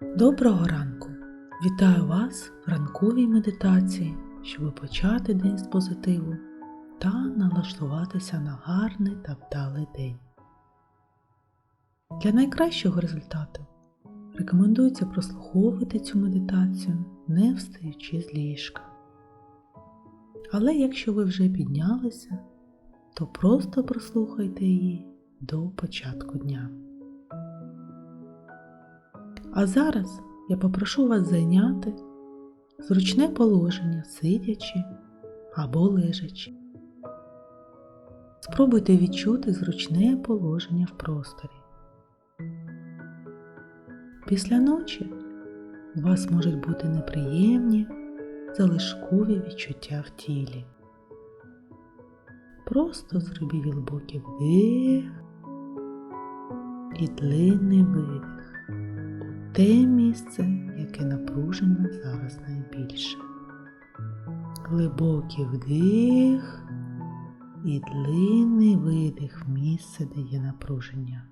Доброго ранку! Вітаю вас в ранковій медитації, щоб почати день з позитиву та налаштуватися на гарний та вдалий день. Для найкращого результату рекомендується прослуховувати цю медитацію, не встаючи з ліжка. Але якщо ви вже піднялися, то просто прослухайте її до початку дня. А зараз я попрошу вас зайняти зручне положення, сидячи або лежачи. Спробуйте відчути зручне положення в просторі. Після ночі у вас можуть бути неприємні залишкові відчуття в тілі. Просто зробіть глибокий вдих і длинний видих те місце, яке напружене зараз найбільше. Глибокий вдих і длинний видих в місце, де є напруження.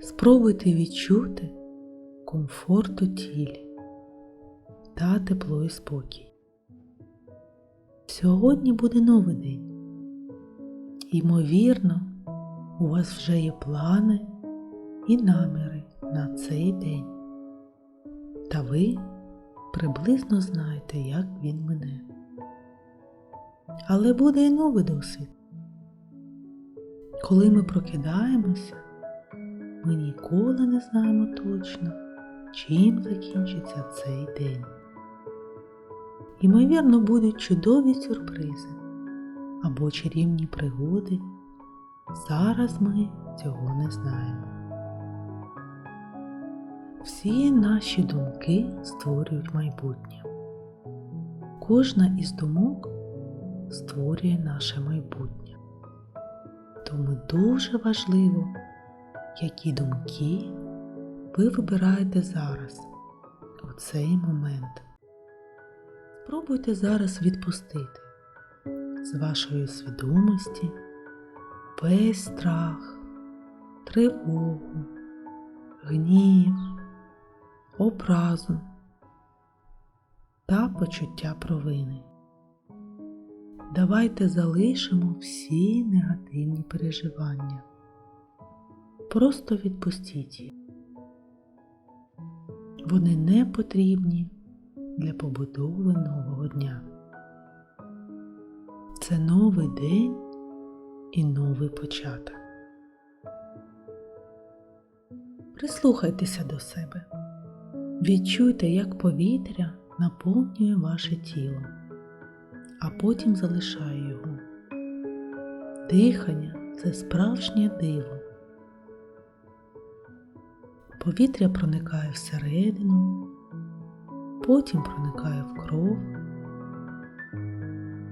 Спробуйте відчути комфорт у тілі та тепло і спокій. Сьогодні буде новий день. Ймовірно, у вас вже є плани і наміри на цей день. Та ви приблизно знаєте, як він мине. Але буде і новий досвід. Коли ми прокидаємося, ми ніколи не знаємо точно, чим закінчиться цей день. Ймовірно, будуть чудові сюрпризи або чарівні пригоди. Зараз ми цього не знаємо. Всі наші думки створюють майбутнє. Кожна із думок створює наше майбутнє. Тому дуже важливо, які думки ви вибираєте зараз, у цей момент. Спробуйте зараз відпустити з вашої свідомості весь страх, тривогу, гнів, образу та почуття провини. Давайте залишимо всі негативні переживання. Просто відпустіть їх. Вони не потрібні для побудови нового дня. Це новий день і новий початок. Прислухайтеся до себе. Відчуйте, як повітря наповнює ваше тіло, а потім залишає його. Дихання це справжнє диво. Повітря проникає всередину, потім проникає в кров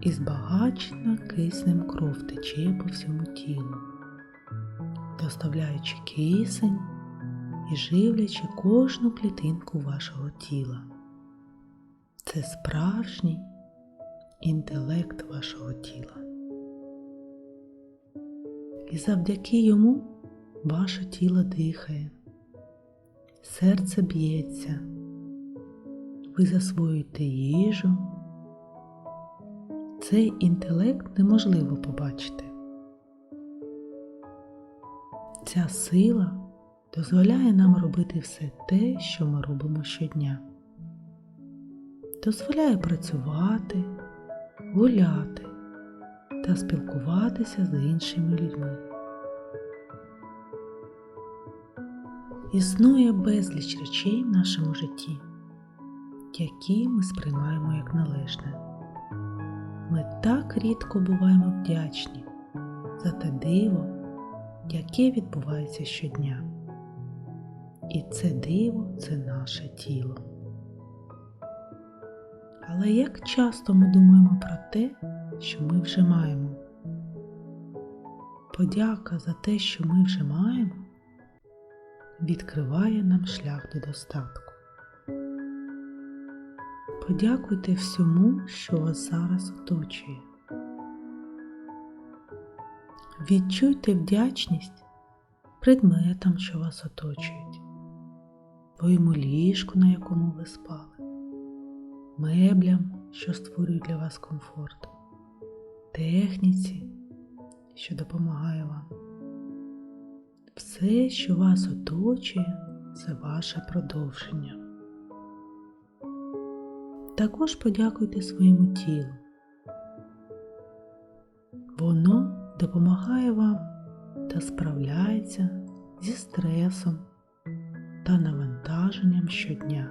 і збагачена киснем кров тече по всьому тілу, доставляючи кисень і живлячи кожну клітинку вашого тіла. Це справжній інтелект вашого тіла. І завдяки йому ваше тіло дихає, серце б'ється, ви засвоюєте їжу. Цей інтелект неможливо побачити. Ця сила дозволяє нам робити все те, що ми робимо щодня. Дозволяє працювати, гуляти та спілкуватися з іншими людьми. Існує безліч речей в нашому житті, які ми сприймаємо як належне. Ми так рідко буваємо вдячні за те диво, яке відбувається щодня. І це диво це наше тіло. Але як часто ми думаємо про те, що ми вже маємо? Подяка за те, що ми вже маємо, відкриває нам шлях до достатку. Подякуйте всьому, що вас зараз оточує. Відчуйте вдячність предметам, що вас оточують, твоєму ліжку, на якому ви спали, меблям, що створюють для вас комфорт, техніці, що допомагає вам. Все, що вас оточує, це ваше продовження. Також подякуйте своєму тілу. Воно допомагає вам та справляється зі стресом та навантаженням щодня.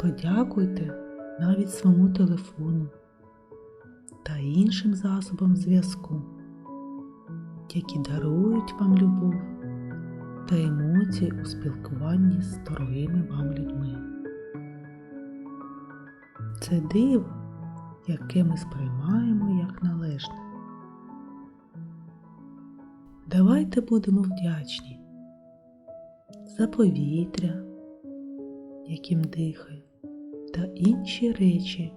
Подякуйте навіть своєму телефону та іншим засобам зв'язку, які дарують вам любов та емоції у спілкуванні з дорогими вам людьми. Це диво, яке ми сприймаємо як належне. Давайте будемо вдячні за повітря, яким дихаю, та інші речі,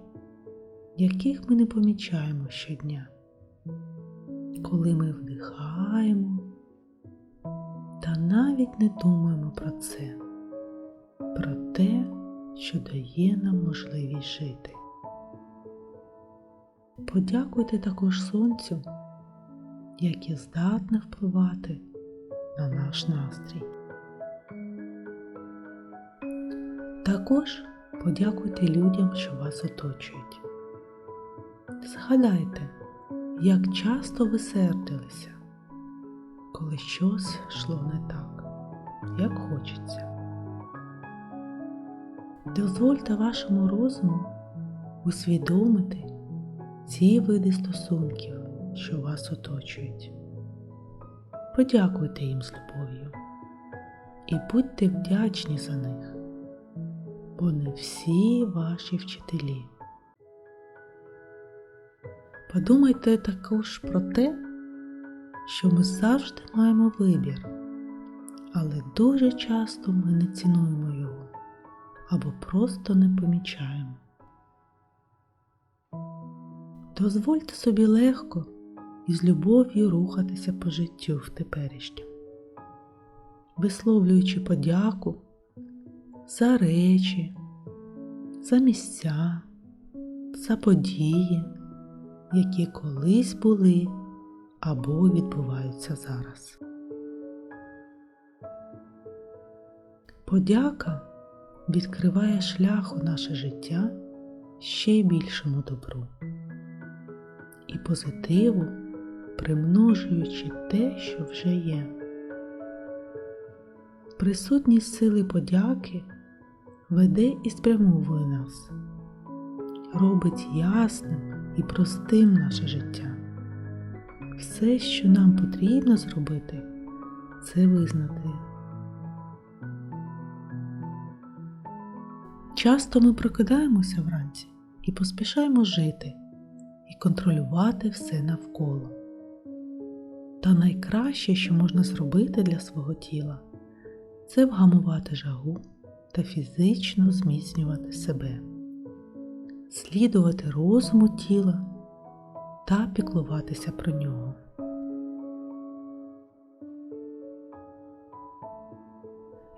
яких ми не помічаємо щодня, коли ми вдихаємо та навіть не думаємо про це, про те, що дає нам можливість жити. Подякуйте також сонцю, яке здатне впливати на наш настрій. Також подякуйте людям, що вас оточують. Згадайте, як часто ви сердилися, коли щось йшло не так, як хочеться. Дозвольте вашому розуму усвідомити ці види стосунків, що вас оточують. Подякуйте їм з любов'ю і будьте вдячні за них, бо не всі ваші вчителі. Подумайте також про те, що ми завжди маємо вибір, але дуже часто ми не цінуємо його або просто не помічаємо. Дозвольте собі легко і з любов'ю рухатися по життю в теперішньому, висловлюючи подяку за речі, за місця, за події, які колись були або відбуваються зараз. Подяка відкриває шлях у наше життя ще більшому добру і позитиву, примножуючи те, що вже є. Присутність сили подяки веде і спрямовує нас, робить ясним і простим наше життя. Все, що нам потрібно зробити, це визнати. Часто ми прокидаємося вранці і поспішаємо жити і контролювати все навколо. Та найкраще, що можна зробити для свого тіла, це вгамувати жагу та фізично зміцнювати себе, слідувати розуму тіла та піклуватися про нього.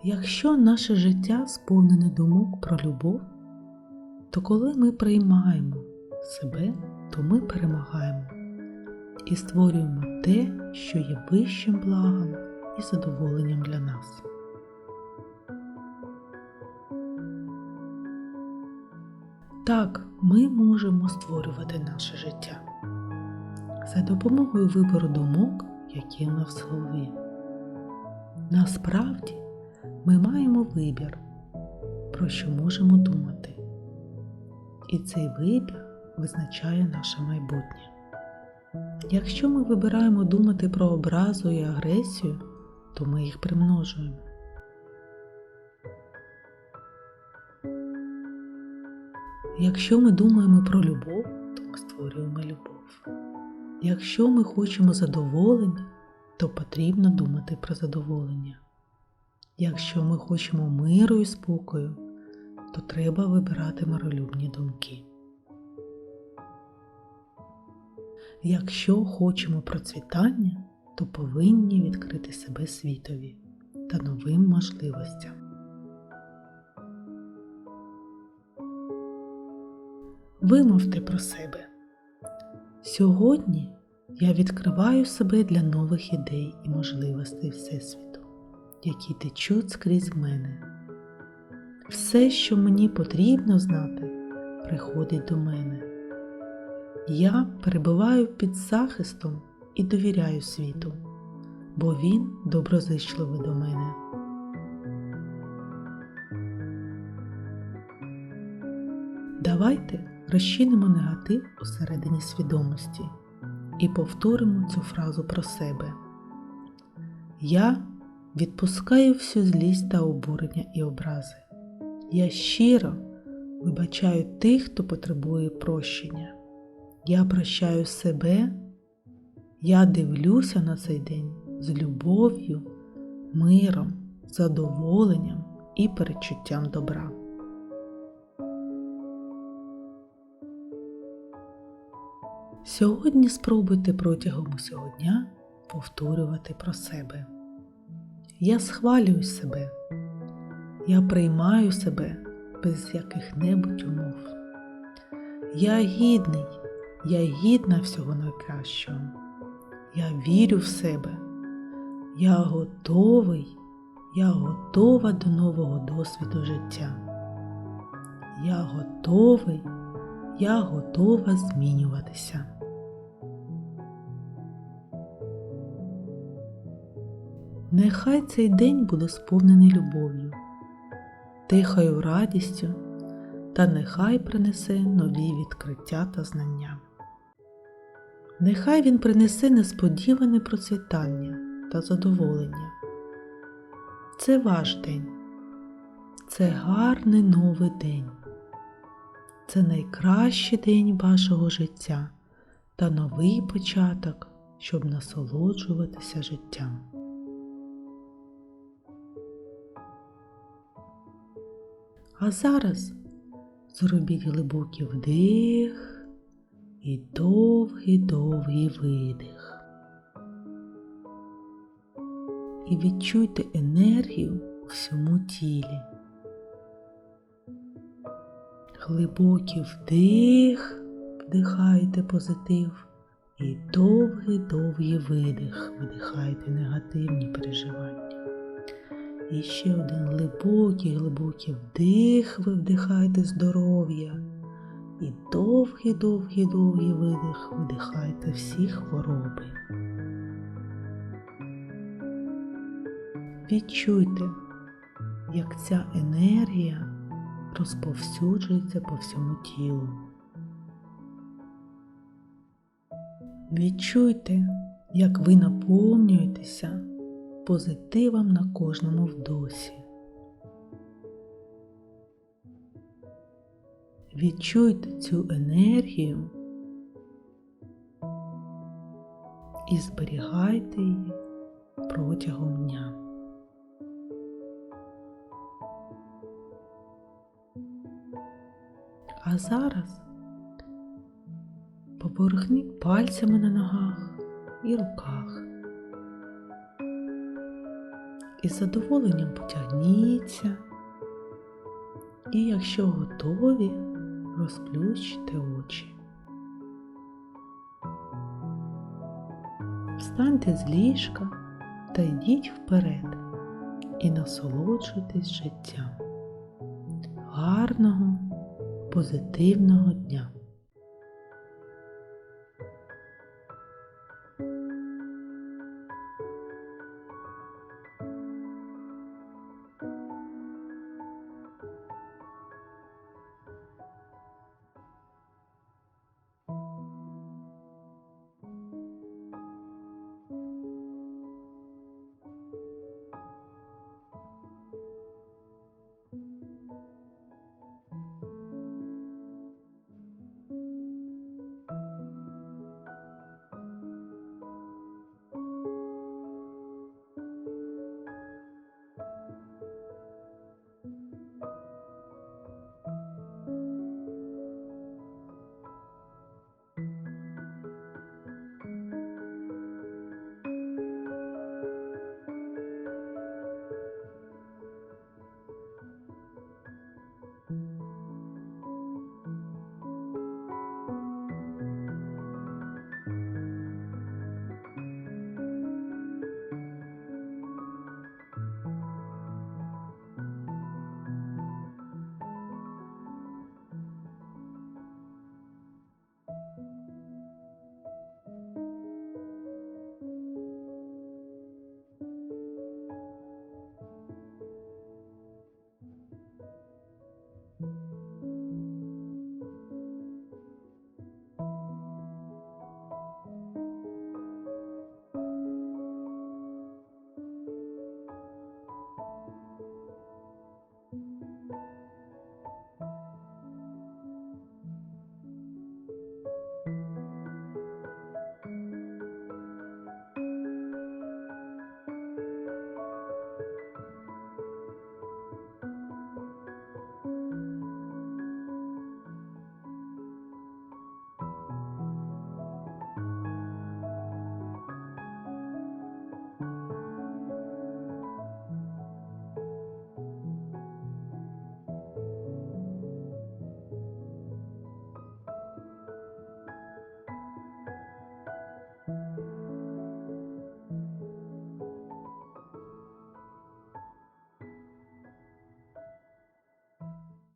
Якщо наше життя сповнене думок про любов, то коли ми приймаємо себе, то ми перемагаємо і створюємо те, що є вищим благом і задоволенням для нас. Так, ми можемо створювати наше життя за допомогою вибору думок, які у нас в голові. Насправді ми маємо вибір, про що можемо думати. І цей вибір визначає наше майбутнє. Якщо ми вибираємо думати про образу і агресію, то ми їх примножуємо. Якщо ми думаємо про любов, то ми створюємо любов. Якщо ми хочемо задоволення, то потрібно думати про задоволення. Якщо ми хочемо миру і спокою, то треба вибирати миролюбні думки. Якщо хочемо процвітання, то повинні відкрити себе світові та новим можливостям. Вимовте про себе. Сьогодні я відкриваю себе для нових ідей і можливостей Всесвіту, які течуть скрізь мене. Все, що мені потрібно знати, приходить до мене. Я перебуваю під захистом і довіряю світу, бо він доброзичливий до мене. Давайте розчинимо негатив усередині свідомості і повторимо цю фразу про себе. Я відпускаю всю злість та обурення і образи. Я щиро вибачаю тих, хто потребує прощення. Я прощаю себе, я дивлюся на цей день з любов'ю, миром, задоволенням і перечуттям добра. Сьогодні спробуйте протягом усього дня повторювати про себе. Я схвалюю себе, я приймаю себе без яких-небудь умов. Я гідний, я гідна всього найкращого. Я вірю в себе. Я готовий, я готова до нового досвіду життя. Я готовий, я готова змінюватися. Нехай цей день буде сповнений любов'ю, тихою радістю та нехай принесе нові відкриття та знання. Нехай він принесе несподіване процвітання та задоволення. Це ваш день, це гарний новий день, це найкращий день вашого життя та новий початок, щоб насолоджуватися життям. А зараз зробіть глибокий вдих і довгий-довгий видих. І відчуйте енергію у всьому тілі. Глибокий вдих, вдихайте позитив і довгий-довгий видих, видихайте негативні переживання. І ще один глибокий, глибокий вдих, ви вдихаєте здоров'я. І довгий, довгий, довгий видих видихайте всі хвороби. Відчуйте, як ця енергія розповсюджується по всьому тілу. Відчуйте, як ви наповнюєтеся позитивом на кожному вдосі. Відчуйте цю енергію і зберігайте її протягом дня. А зараз поворухніть пальцями на ногах і руках. Із задоволенням потягніться і, якщо готові, розплющте очі. Встаньте з ліжка та йдіть вперед і насолоджуйтесь життям. Гарного, позитивного дня!